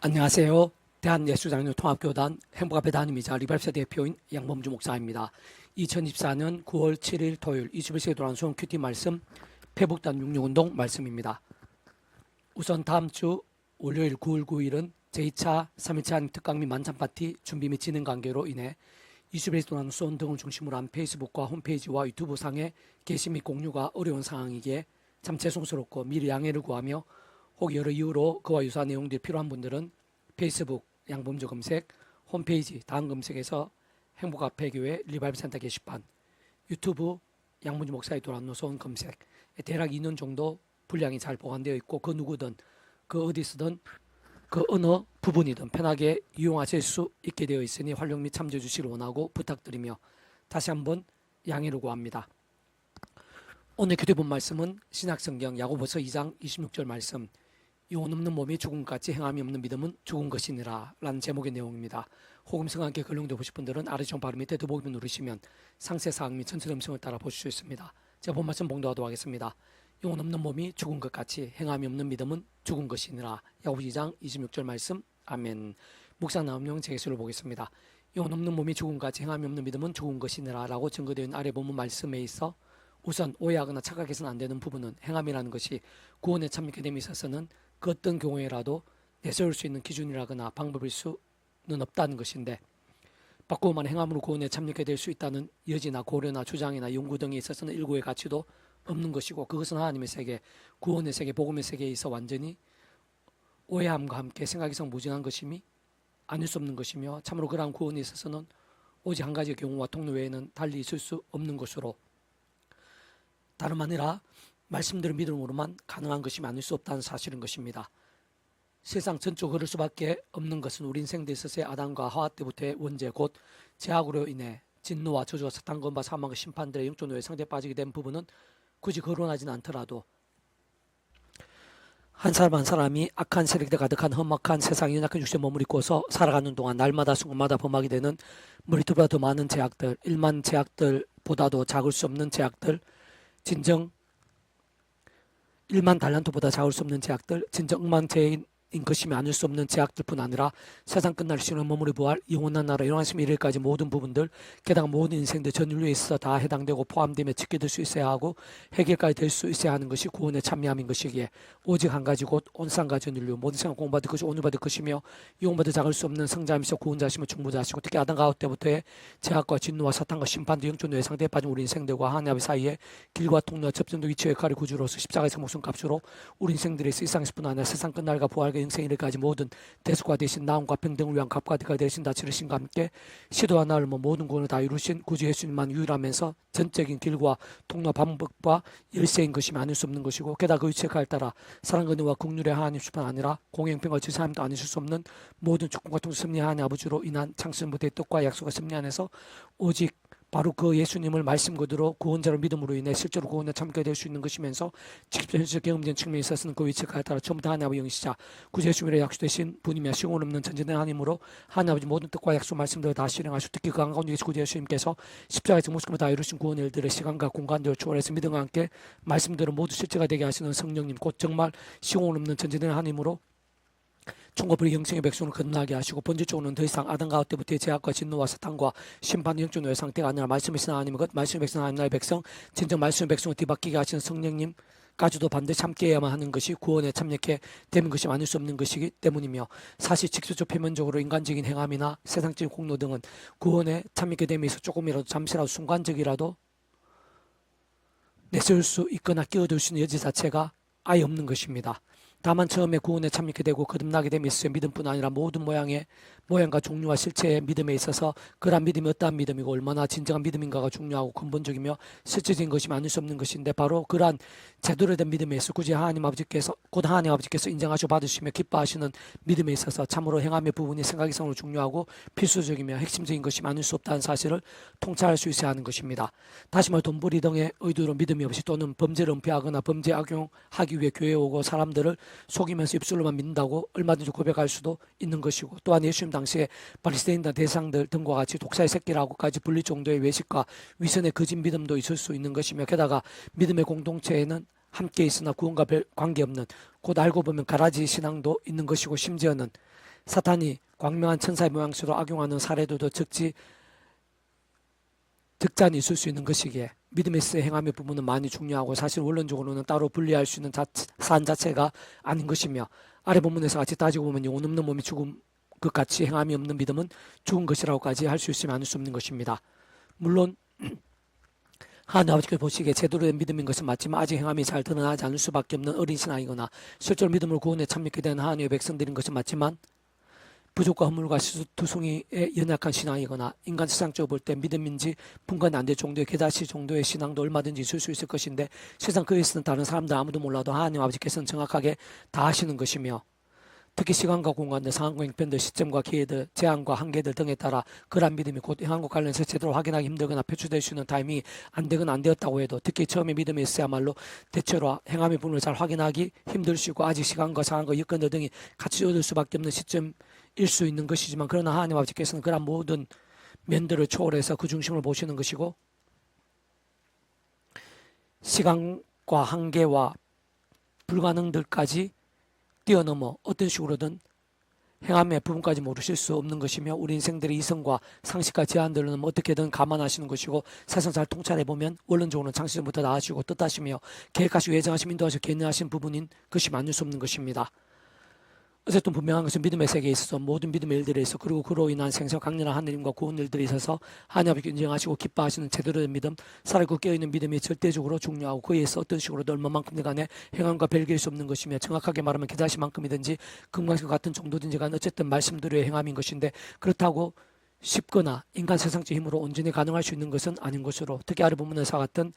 안녕하세요. 대한예수장로 통합교단 행복앞에 담임이자 리발사 대표인 양범주 목사입니다. 2024년 9월 7일 토요일 21세기 돌아온 수원 큐티 말씀 패북단 66운동 말씀입니다. 우선 다음 주 월요일 9월 9일은 제2차 3일차 한입 특강 및 만찬 파티 준비 및 진행 관계로 인해 21세기 돌아온 수원 등을 중심으로 한 페이스북과 홈페이지와 유튜브 상의 게시 및 공유가 어려운 상황이기에 참 죄송스럽고 미리 양해를 구하며 혹 여러 이유로 그와 유사한 내용들이 필요한 분들은 페이스북 양범주 검색, 홈페이지 다음 검색에서 행복 앞에 교회 리바이브 센터 게시판, 유튜브 양문주 목사의 돌아온 노선 검색 대략 2년 정도 분량이 잘 보관되어 있고 그 누구든 그 어디서든 그 어느 부분이든 편하게 이용하실 수 있게 되어 있으니 활용 및 참조해 주시길 원하고 부탁드리며 다시 한번 양해를 구합니다. 오늘 교대본 말씀은 신약성경 야고보서 2장 26절 말씀 영혼 없는 몸이 죽은 것 같이 행함이 없는 믿음은 죽은 것이니라 라는 제목의 내용입니다. 호금성과 함께 근룡도 보실 분들은 아래쪽 바로 밑에 더보기를 누르시면 상세 사항 및 전체 음성을 따라 보실 수 있습니다. 제가 본 말씀 봉도하도록 하겠습니다. 영혼 없는 몸이 죽은 것 같이 행함이 없는 믿음은 죽은 것이니라 야고보 2장 26절 말씀 아멘 묵상 나음용 제기수를 보겠습니다. 영혼 없는 몸이 죽은 것 같이 행함이 없는 믿음은 죽은 것이니라 라고 있는 아래 본문 말씀에 있어 우선 오해하거나 착각해서는 안 되는 부분은 행함이라는 것이 구원에 참여하게 됨에 있어서는 그 어떤 경우에라도 내세울 수 있는 기준이라거나 방법일 수는 없다는 것인데 바꾸고만 행함으로 구원에 참여하게 될 수 있다는 여지나 고려나 주장이나 연구 등에 있어서는 일고의 가치도 없는 것이고 그것은 하나님의 세계, 구원의 세계, 복음의 세계에 있어 완전히 오해함과 함께 생각이성 무진한 것임이 아닐 수 없는 것이며 참으로 그러한 구원에 있어서는 오직 한 가지 경우와 통로 외에는 달리 있을 수 없는 것으로 다름 아니라 말씀대로 믿음으로만 가능한 것이 아닐 수 없다는 사실인 것입니다. 세상 전적 흐를 수밖에 없는 것은 우리 인생에 있어서의 아담과 하와 때부터의 원죄 곧 죄악으로 인해 진노와 저주와 사탄권과 사망과 심판들의 영적 노예 상대 빠지게 된 부분은 굳이 거론하지는 않더라도 한 사람 한 사람이 악한 세력에 가득한 험악한 세상 연약한 육체에 머무르고서 살아가는 동안 날마다 순간마다 범하게 되는 머리털보다 더 많은 제약들 일만 제약들보다도 작을 수 없는 제약들 진정 1만 달란트보다 작을 수 없는 제약들, 진정 억만제인 것이며 아닐 수 없는 제약들뿐 아니라 세상 끝날 시는 머무르 부활 영원한 나라 영원하심 이를까지 모든 부분들 게다가 모든 인생들 전 인류에 있어 다 해당되고 포함되며 지켜질 수 있어야 하고 해결까지 될 수 있어야 하는 것이 구원의 참여함인 것이기에 오직 한 가지 곧 온상과 전 인류 모든 생각 공부받을 것이 오늘 받을 것이며 영원받을 작을 수 없는 성자이시며 구원자시며 충부자시고 특히 아담 가웃 때부터의 제약과 진노와 사탄과 심판도 뇌 상대에 빠진 우리 인생들과 하나님 사이에 길과 통로와 접점도 위치의 역할을 구주로서 십자가에서 목숨 값으로 우리 인생들의 세상에서뿐 아니라 세상 끝날과 부활 과 영생 이르까지 모든 대수가 되신 나음과 평등을 위한 값과 대가 되신 다 치르신과 함께 시도와 나를 뭐 모든 구원을 다 이루신 구주 예수님만 유일하면서 전적인 길과 통로 방법과 열쇠인 것이 아닐 수 없는 것이고 게다가 그 위치에 따라 사랑과 국률의 하나님 수뿐 아니라 공행평과 지사함도 아니실 수 없는 모든 축복과 통수 승리하는 아버지로 인한 창세부터의 뜻과 약속과 승리 안에서 오직 바로 그 예수님을 말씀 그대로 구원자로 믿음으로 인해 실제로 구원에 참게 될 수 있는 것이면서 직접 현실 경험된 측면에 있어서는 그 위치에 따라 처음부터 하나님 아버지 영시자 구주 예수님의 약속되신 분이며 시공 없는 전진된 하나님으로 하나님 아버지 모든 뜻과 약속 말씀들을 다 실행하시고 특히 그 한 가운데 계신 구주 예수님께서 십자가에서 모습을 다 이루신 구원 일들의 시간과 공간들을 초월해서 믿음과 함께 말씀들을 모두 실제가 되게 하시는 성령님 곧 정말 시공 없는 전진된 하나님으로 총거불의 영생의 백성을 건너게 하시고 본질적으로는 더 이상 아담 가운데부터의 제약과 진노와 사탄과 심판의 영적 노예 상태가 아니라 말씀이신 하나님의 것 말씀의 백성 하나님 나의 백성 진정 말씀의 백성을 뒤바뀌게 하시는 성령님 까지도 반드시 함께해야만 하는 것이 구원에 참여케 되는 것이 아닐 수 없는 것이기 때문이며 사실 직접적 표면적으로 인간적인 행함이나 세상적인 공로 등은 구원에 참여케 됨에서 조금이라도 잠시라도 순간적이라도 내세울 수 있거나 끼어들 수 있는 여지 자체가 아예 없는 것입니다. 다만 처음에 구원에 참여하게 되고 거듭나게 됨에 있어 믿음뿐 아니라 모든 모양의 모양과 종류와 실체의 믿음에 있어서 그러한 믿음이 어떠한 믿음이고 얼마나 진정한 믿음인가가 중요하고 근본적이며 실제적인 것이 아닐 수 없는 것인데 바로 그러한 제대로 된 믿음에 있어 굳이 하나님 아버지께서 곧 하나님 아버지께서 인정하시고 받으시며 기뻐하시는 믿음에 있어서 참으로 행함의 부분이 생각이 성으로 중요하고 필수적이며 핵심적인 것이 아닐 수 없다는 사실을 통찰할 수 있어야 하는 것입니다. 다시 말해 돈벌이 등의 의도로 믿음이 없이 또는 범죄를 은폐하거나 범죄 악용하기 위해 교회에 오고 사람들을 속이면서 입술로만 믿는다고 얼마든지 고백할 수도 있는 것이고 또한 예수님 당시에 바리새인단 대상들 등과 같이 독사의 새끼라고까지 불릴 정도의 외식과 위선의 거짓 믿음도 있을 수 있는 것이며 게다가 믿음의 공동체에는 함께 있으나 구원과 별 관계없는 곧 알고 보면 가라지 신앙도 있는 것이고 심지어는 사탄이 광명한 천사의 모양새로 악용하는 사례도 더 적지 적잖이 있을 수 있는 것이기에 믿음의 세 행함의 부분은 많이 중요하고 사실 원론적으로는 따로 분리할 수 있는 자, 사안 자체가 아닌 것이며 아래 본문에서 같이 따지고 보면 영혼 없는 몸이 죽음 것 같이 행함이 없는 믿음은 죽은 것이라고까지 할 수 있으면 아닐 수 없는 것입니다. 물론 하나님 아버지께서 보시기에 제대로 된 믿음인 것은 맞지만 아직 행함이 잘 드러나지 않을 수밖에 없는 어린 신앙이거나 실제로 믿음을 구원에 참여하게 된 하나님의 백성들인 것은 맞지만 부족과 허물과 두송이의 연약한 신앙이거나 인간 세상적으로 볼 때 믿음인지 분간이 안될 정도의 개다시 정도의 신앙도 얼마든지 있을 수 있을 것인데 세상 그에 쓰는 다른 사람들 아무도 몰라도 하나님 아버지께서는 정확하게 다 하시는 것이며 특히 시간과 공간들, 상황과 형편들, 시점과 기회들, 제한과 한계들 등에 따라 그러한 믿음이 곧 행함과 관련해서 제대로 확인하기 힘들거나 표출될 수 있는 타임이 안 되거나 안 되었다고 해도 특히 처음에 믿음이 있어야말로 대체로 행함의 부분을 잘 확인하기 힘들시고 아직 시간과 상황과 여건들 등이 같이 얻을 수밖에 없는 시점일 수 있는 것이지만 그러나 하나님 아버지께서는 그러한 모든 면들을 초월해서 그 중심을 보시는 것이고 시간과 한계와 불가능들까지 뛰어넘어 어떤 식으로든 행함의 부분까지 모르실 수 없는 것이며 우리 인생들의 이성과 상식과 제한들은 어떻게든 감안하시는 것이고 잘 통찰해 보면 원론적으로는 창시전부터 나아지고 뜻하시며 계획하시고 예정하시고 인도하시고 계획하신 부분인 것이 만들 수 없는 것입니다. 어쨌든 분명한 것은 믿음의 세계에 있어서 모든 믿음의 일들에 있어 그리고 그로 인한 생성 강렬한 하느님과 구원 일들에 있어서 하나님 아버지 인정하시고 기뻐하시는 제대로 된 믿음 살아있고 깨어있는 믿음이 절대적으로 중요하고 그에 있어 어떤 식으로든 얼마만큼 간에 행함과 별개일 수 없는 것이며 정확하게 말하면 기다시만큼이든지 금강과 같은 정도든지 간 어쨌든 말씀대로의 행함인 것인데 그렇다고 쉽거나 인간 세상적 힘으로 온전히 가능할 수 있는 것은 아닌 것으로 특히 아래 본문에서 같은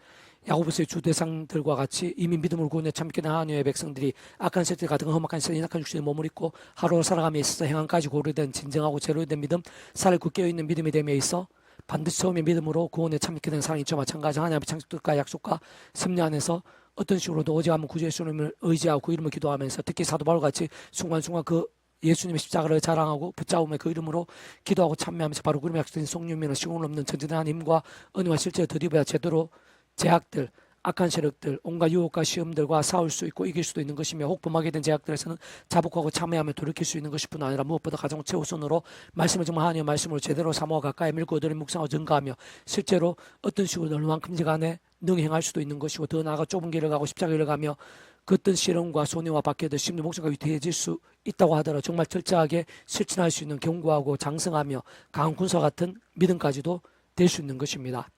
야고보스의 주대상들과 같이 이미 믿음을 구원에 참게 된 하나님의 백성들이 악한 세대 같은 험악한 세대 약한 육신의 몸을 입고 하루 살아감에 있어서 행함까지 고려된 진정하고 제로 된 믿음 살고 깨어있는 믿음이 됨에 있어 반드시 처음에 믿음으로 구원에 참게 된 사람이 저 마찬가지 하나님의 창조과 약속과 섭리 안에서 어떤 식으로도 오직하면 구주 예수님을 의지하고 그 이름을 기도하면서 특히 사도 바울 같이 순간순간 그 예수님의 십자가를 자랑하고 붙잡으며 그 이름으로 기도하고 참여하면서 바로 그림의 약속된 성령면은 시공을 없는 전진한 힘과 은혜와 실제로 드리브야 제대로 제약들 악한 세력들, 온갖 유혹과 시험들과 싸울 수 있고 이길 수도 있는 것이며 혹 범하게 된 제약들에서는 자복하고 참여하며 돌이킬 수 있는 것뿐 아니라 무엇보다 가장 최우선으로 말씀을 정말 하나님의 말씀으로 제대로 사모하 가까이 밀고 얻으려 묵상하고 증가하며 실제로 어떤 식으로 얼마만큼 지 간에 능행할 수도 있는 것이고 더 나아가 좁은 길을 가고 십자가를 가며 그 어떤 실험과 손해와 밖에도 심리 목숨과 위태해질 수 있다고 하더라도 정말 철저하게 실천할 수 있는 견고하고 장성하며 강한 군사 같은 믿음까지도 될 수 있는 것입니다.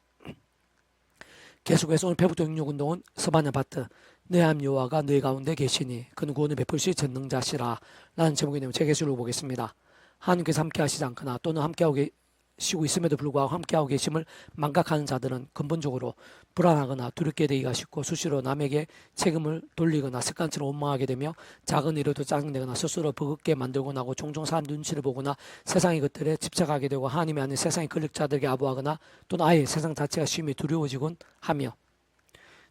계속해서 오늘 배북도 육육운동은 서반 아파트 내함 여호와가 너희 가운데 계시니 그는 구원을 베풀시 전능자시라 라는 제목의 내용 재개수를 보겠습니다. 하나님께서 함께 하시지 않거나 또는 함께하고 계시고 있음에도 불구하고 함께하고 계심을 망각하는 자들은 근본적으로 불안하거나 두렵게 되기가 쉽고 수시로 남에게 책임을 돌리거나 습관처럼 원망하게 되며 작은 일에도 짜증내거나 스스로 버겁게 만들곤 하고 종종 사람 눈치를 보거나 세상의 것들에 집착하게 되고 하나님이 아닌 세상의 권력자들에게 아부하거나 또는 아예 세상 자체가 심히 두려워지곤 하며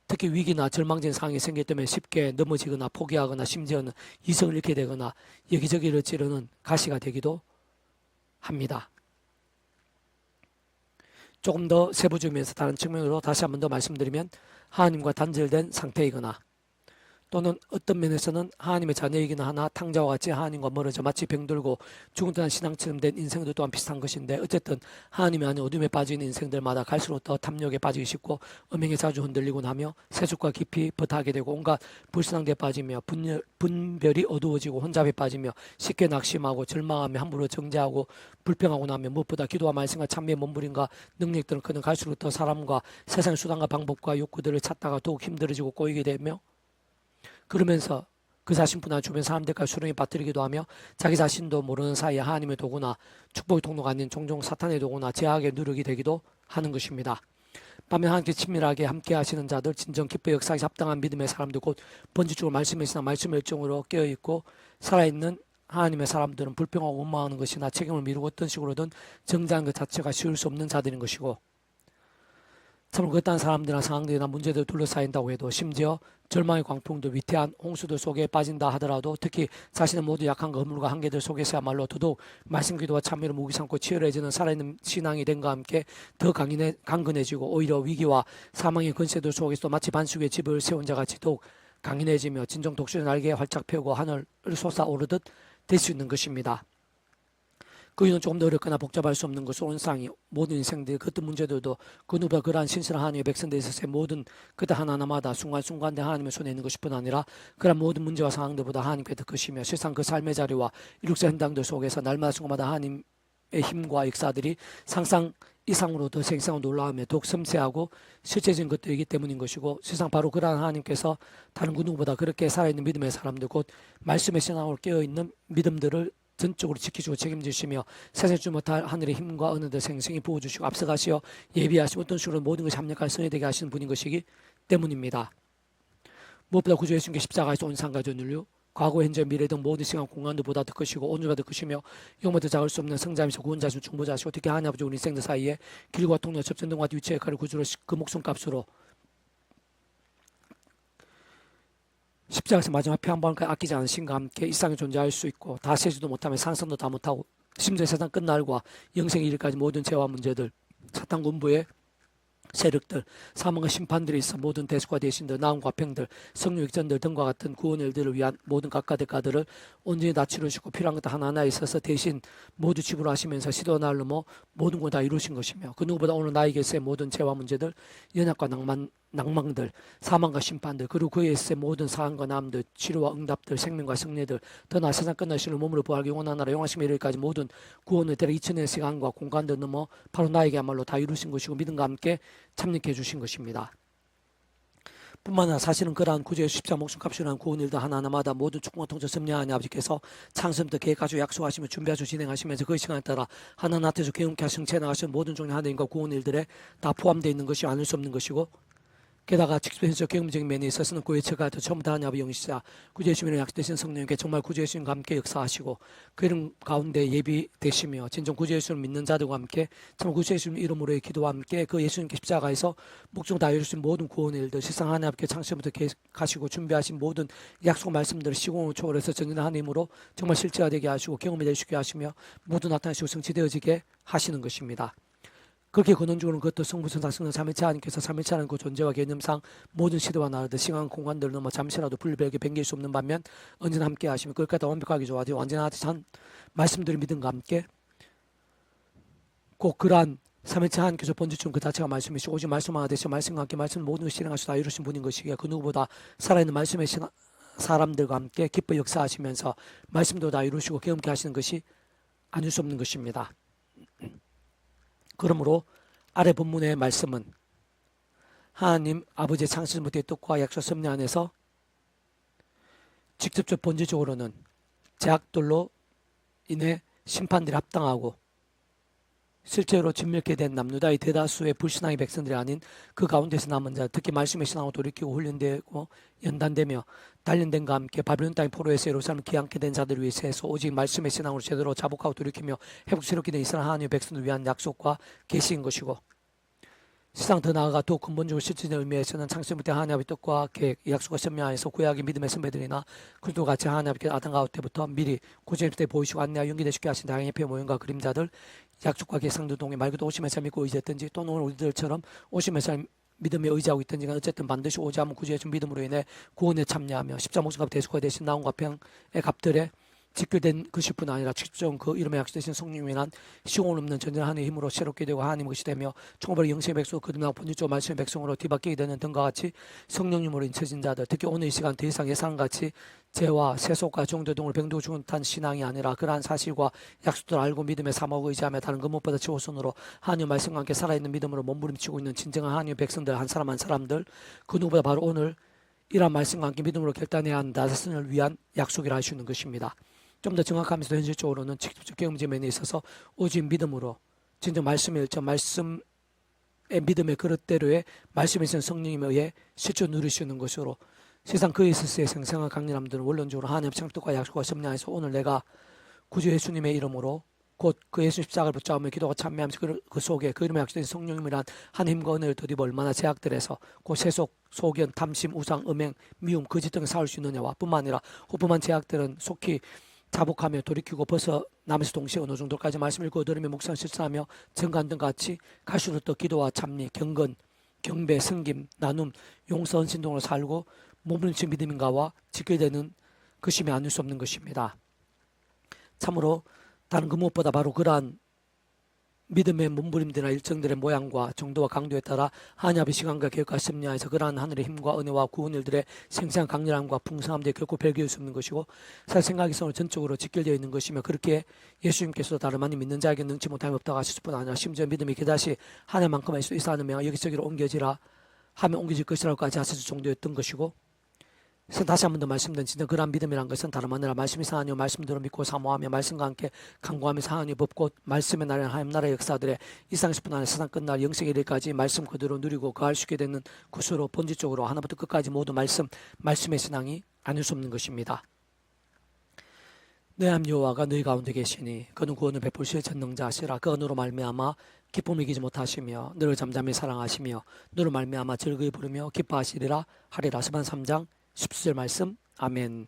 특히 위기나 절망적인 상황이 생길 때면 쉽게 넘어지거나 포기하거나 심지어는 이성을 잃게 되거나 여기저기를 찌르는 가시가 되기도 합니다. 조금 더 세부적이면서 다른 측면으로 다시 한 번 더 말씀드리면 하나님과 단절된 상태이거나 또는 어떤 면에서는 하나님의 자녀이기는 하나 탕자와 같이 하나님과 멀어져 마치 병들고 죽은 듯한 신앙처럼 된 인생도 또한 비슷한 것인데 어쨌든 하나님이 아닌 어둠에 빠진 인생들마다 갈수록 더 탐욕에 빠지기 쉽고 음행에 자주 흔들리곤 하며 세속과 깊이 버타게 되고 온갖 불신앙대에 빠지며 분열, 분별이 어두워지고 혼잡에 빠지며 쉽게 낙심하고 절망하며 함부로 정죄하고 불평하고 나면 무엇보다 기도와 말씀과 참미의 몸부림과 능력들은 그는 갈수록 더 사람과 세상의 수단과 방법과 욕구들을 찾다가 더욱 힘들어지고 꼬이게 되며 그러면서 그 자신뿐 아니라 주변 사람들과 수렁에 빠뜨리기도 하며 자기 자신도 모르는 사이에 하나님의 도구나 축복의 통로가 아닌 종종 사탄의 도구나 제약의 누력이 되기도 하는 것입니다. 반면 하나님께 친밀하게 함께 하시는 자들 진정 기뻐 역사에 합당한 믿음의 사람들 곧 번지적으로 말씀에 있으나 말씀 열정으로 깨어있고 살아있는 하나님의 사람들은 불평하고 원망하는 것이나 책임을 미루고 어떤 식으로든 정죄하는 것 자체가 쉬울 수 없는 자들인 것이고 그딴 사람들이나 상황들이나 문제들 둘러싸인다고 해도 심지어 절망의 광풍도 위태한 홍수들 속에 빠진다 하더라도 특히 자신의 모두 약한 거물과 한계들 속에서야말로 더더욱 말씀 기도와 참여를 무기 삼고 치열해지는 살아있는 신앙이 된과 함께 더 강인해, 강건해지고 오히려 위기와 사망의 권세들 속에서 마치 반숙의 집을 세운 자 같이 더욱 강인해지며 진정 독수리 날개 활짝 펴고 하늘을 솟아오르듯 될 수 있는 것입니다. 그 이유는 조금 더 어렵거나 복잡할 수 없는 것은 온상이 모든 인생들 그 어떤 문제들도 그 누가 그러한 신실한 하나님의 백성들에 있어서의 모든 그때 하나하나마다 순간순간 대 하나님의 손에 있는 것일 뿐 아니라 그런 모든 문제와 상황들보다 하나님께 더 크시며 세상 그 삶의 자리와 이룩사 현장들 속에서 날마다 순간마다 하나님의 힘과 역사들이 상상 이상으로 더 생생하고 놀라우며 더욱 섬세하고 실제적인 것들이기 때문인 것이고 세상 바로 그러한 하나님께서 다른 그 누구보다 그렇게 살아있는 믿음의 사람들 곧 말씀의 신앙으로 깨어있는 믿음들을 전적으로 지키시고 책임지시며 세상 주 못할 하늘의 힘과 어느덧 생생히 부어주시고 앞서가시어 예비하시고 어떤 식으로 모든 것이 합력할 성이 되게 하시는 분인 것이기 때문입니다. 무엇보다 구주 예수님께 십자가에서 온 상과 전율류 과거 현재 미래 등 모든 시간 공간들보다 더 크시고 온유가 더 크시며 영모도 작을 수 없는 성자이시고 구원자시고 중보자시고 특히 하나님 아버지 우리 인생들 사이에 길과 통로 접전 등과 위치의 칼을 구주로 시- 그 목숨값으로 십자가에서 마지막 피한 번까지 아끼지 않은 신과 함께 이 땅에 존재할 수 있고 다 세지도 못하며 상상도 다 못하고 심지어 세상 끝날과 영생 이르까지 모든 죄와 문제들 사탄 군부의 세력들, 사망과 심판들이 있어 모든 대수과 대신들, 나음과 평들, 성령 역전들 등과 같은 구원의 일들을 위한 모든 각가 대가들을 온전히 다 치르시고 필요한 것들 하나하나 있어서 대신 모두 지불하시면서 시도 날로 뭐 모든 걸 다 이루신 것이며 그 누구보다 오늘 나에게서의 모든 죄와 문제들, 연약과 낭만, 낭망들, 사망과 심판들, 그리고 그에서의 모든 사항과 남들, 치료와 응답들, 생명과 승리들, 더나 세상 끝나시는 몸으로 부활하기 원하나라 영화심의 일까지 모든 구원을 대략 2000의 시간과 공간들 넘어 바로 나에게야말로 다 이루신 것이고 믿음과 함께 참여케 해주신 것입니다. 뿐만 아니라 사실은 그러한 구제의 십자 목숨값이라는 구원 일도 하나하나마다 모든 축복과 통제 섭리하니 아버지께서 창세부터 계획하시고 약속하시며 준비하시고 진행하시면서 그 시간에 따라 하나나태서 경험케 하시는 채 나가시는 모든 종의 하나님과 구원 일들에 다 포함되어 있는 것이 아닐 수 없는 것이고 게다가 직접적 경험적인 면에 있어서는 구의 처가 처음부터 하나님 영시자 구주의 주민을 약속되신 성령님께 정말 구주의 주님과 함께 역사하시고 그 이름 가운데 예비되시며 진정 구주의 주를 믿는 자들과 함께 정말 구주의 주님 이름으로의 기도와 함께 그 예수님께 십자가에서 목적 다 이루신 모든 구원의 일들 세상 하나님께 창세부터 계획하시고 준비하신 모든 약속 말씀들을 시공을 초월해서 전진한 하나님으로 정말 실제화되게 하시고 경험이 되시게 하시며 모두 나타나시고 성취되어지게 하시는 것입니다. 그렇게 근원적으로는 그것도 성부선상 성령 삼위체 하나님께서 삼위체라는 그 존재와 개념상 모든 시대와 나라들 시간 공간들을 넘어 잠시라도 분별하게 변길 수 없는 반면 언제나 함께 하시며 그것까지 완벽하게 좋아하되 완전한 말씀들을 믿음과 함께 꼭 그러한 삼위체 하나님께서 번지중 그 자체가 말씀이시고 오직 말씀만 하듯이 말씀과 함께 말씀 모든 것을 실행하시고 다 이루신 분인 것이기에 그 누구보다 살아있는 말씀의 신- 사람들과 함께 기뻐 역사하시면서 말씀도 다 이루시고 경험케 하시는 것이 아닐 수 없는 것입니다. 그러므로 아래 본문의 말씀은 하나님 아버지의 창세부터의 뜻과 약속 섭리 안에서 직접적 본질적으로는 제약들로 인해 심판들이 합당하고 실제로 진멸케 된 남유다의 대다수의 불신앙의 백성들이 아닌 그 가운데서 남은 자 특히 말씀의 신앙으로 돌이키고 훈련되고 연단되며 단련된과 함께 바빌론 땅의 포로에서 예루살렘을 기양케 된 자들을 위해서 오직 말씀의 신앙으로 제대로 자복하고 돌이키며 회복스럽게 된 이스라엘 하나님의 백성을 위한 약속과 계시인 것이고 세상 더 나아가 더 근본적으로 실질적인 의미에서는 창세부터 하나님의 뜻과 계획, 약속과 선명하여서 구약의 믿음의 선배들이나 그리스도 같이 하나님께 아담 가운 때부터 미리 고생일 때 보이시고 안내와 연기되시게 하신 다양한 표 모형과 그림자들 약속과 계상들 동에 말 그대로 오심에서 믿고 의지했든지 또는 오늘 우리들처럼 오심에서 믿음에 의지하고 있든지 간 어쨌든 반드시 오지 않은 구주의 주 믿음으로 인해 구원에 참여하며 십자 목숨 값 대수가 되신 나온 과 평의 값들에 직결된 것일 뿐 아니라 직접 그 이름에 약속되신 성령이란 시공을 없는 전전 하나님의 힘으로 새롭게 되고 하나님 것이 되며 총벌의 영생의 백성 거듭나고 본질적 말씀의 백성으로 뒤바뀌게 되는 등과 같이 성령님으로 인쳐진 자들 특히 오늘 이 시간 더 이상 예상같이 죄와 세속과 정도 등으로 병도 듯한 신앙이 아니라 그러한 사실과 약속들을 알고 믿음에 삼하고 의지하며 다른 그 무엇보다 최우선으로 하나님 말씀과 함께 살아있는 믿음으로 몸부림치고 있는 진정한 하나님 백성들 한 사람 한 사람들 그 누구보다 바로 오늘 이러한 말씀과 함께 믿음으로 결단해야 나자신을 위한 약속이라 할 수 있는 것입니다. 좀 더 정확하면서 현실적으로는 직접적 경험적 면에 있어서 오직 믿음으로 진정 말씀의 일정 말씀의 믿음의 그릇대로의 말씀에 있는 성령님에 의해 실제 누리시는 것으로 세상 그에 있어서의 생생한 강렬함들은 원론적으로 하나님 창뜻과 약속과 섭리하에서 오늘 내가 구주 예수님의 이름으로 곧 그 예수 십자가를 붙잡으며 기도가 참여하면서 그, 그 속에 그 이름에 약속된 성령님이란 한 힘과 은혜를 더디어 얼마나 제약들에서 그 세속, 소견, 탐심, 우상, 음행, 미움, 거짓 등을 쌓을 수 있느냐와 뿐만 아니라 호프만 제약들은 속히 자복하며 돌이키고 벗어 남에서 동시에 어느 정도까지 말씀 읽고 들으며 묵상 실천하며 증간 등 같이 갈수록 더 기도와 참리, 경건, 경배, 승김, 나눔, 용서, 헌신 등으로 살고 몸부림친 믿음인가와 직결되는 것임이 아닐 수 없는 것입니다. 참으로 다른 그 무엇보다 바로 그러한 믿음의 몸부림들이나 일정들의 모양과 정도와 강도에 따라 한야의 시간과 계획과 섭리하에서 그러한 하늘의 힘과 은혜와 구원 일들의 생생한 강렬함과 풍성함들이 결코 별개일 수 없는 것이고 사실 생각이 성으로 전적으로 직결되어 있는 것이며 그렇게 예수님께서도 다름 아닌 믿는 자에게 능치 못함이 없다고 하실 뿐 아니라 심지어 믿음이 그다시 하늘만큼 할수 있어 않으며 여기저기로 옮겨지라 하면 옮겨질 것이라고까지 하실 정도였던 것이고 그래서 다시 한 번 더 말씀드린 진짜 그러한 믿음이란 것은 다름 아니라 말씀이 상하니요 말씀대로 믿고 사모하며 말씀과 함께 강구하며 상하니 법고 말씀의 날에 하나님 나라의 역사들의 이상식뿐 아니라 세상 끝날 영생의 일까지 말씀 그대로 누리고 거할 수 있게 되는 것으로 본질적으로 하나부터 끝까지 모두 말씀 말씀의 신앙이 아닐 수 없는 것입니다. 내함 여호와가 너희 가운데 계시니 그는 구원을 베푸실 전능자시라 그 언으로 말미암아 기쁨을 이기지 못하시며 너를 잠잠히 사랑하시며 너를 말미암아 즐거이 부르며 기뻐하시리라 하리라 스반 3장 17절 말씀 아멘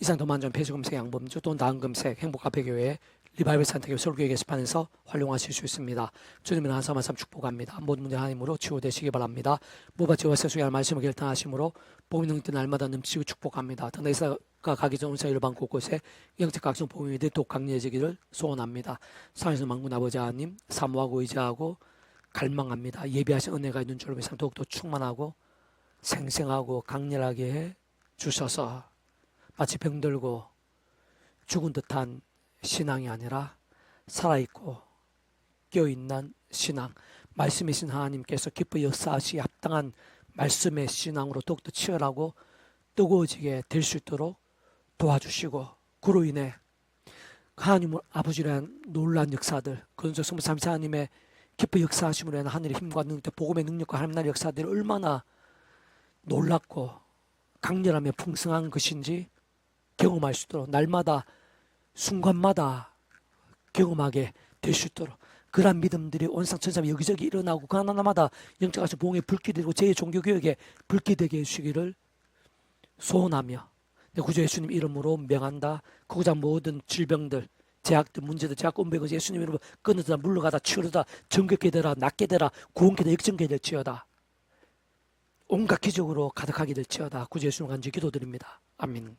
이상 도만전 폐수금색 양범주 또 나은금색 행복카페교회 리바이벌 산타교 설교회 게시판에서 활용하실 수 있습니다. 주님은 한삼 한삼 축복합니다. 모든 문제 하나님으로 치유되시기 바랍니다. 무바 지와 세수의 말씀을 결단하심으로 복음 있는 때 날마다 넘치고 축복합니다. 당대사가 가기 전 온사 일반 곳곳에 영적 각종 복음이 더욱 강력해지기를 소원합니다. 사에서 만군 아버지 하나님 사모하고 의지하고 갈망합니다. 예비하신 은혜가 있는 줄로 믿사 더욱더 충만하고 생생하고 강렬하게 해 주셔서 마치 병들고 죽은 듯한 신앙이 아니라 살아있고 깨어있는 신앙. 말씀이신 하나님께서 기뻐 역사하시 합당한 말씀의 신앙으로 더욱더 치열하고 뜨거워지게 될 수 있도록 도와주시고 그로 인해 하나님 아버지란 놀란 역사들 그런저 성부 삼시 하나님의 기뻐 역사하심으로 인한 하늘의 힘과 능력 복음의 능력과 하나님 나라의 역사들이 얼마나 놀랍고 강렬하며 풍성한 것인지 경험할 수 있도록 날마다 순간마다 경험하게 될 수 있도록 그러한 믿음들이 온상 천삼 여기저기 일어나고 그 하나하나마다 영적 아시 봉에 불기 되고 제 종교 교육에 불기 되게 해주시기를 소원하며 내 구주 예수님 이름으로 명한다. 그고자 모든 질병들 제약들 문제들 제약 온병을 예수님 이름으로 끊어다 물러가다 치유다 정결케 되라 낫게 되라 구원케 되라 역정케 될지어다 온갖 기적으로 가득하게 될지어다 구주 예수님 간지 기도드립니다. 아멘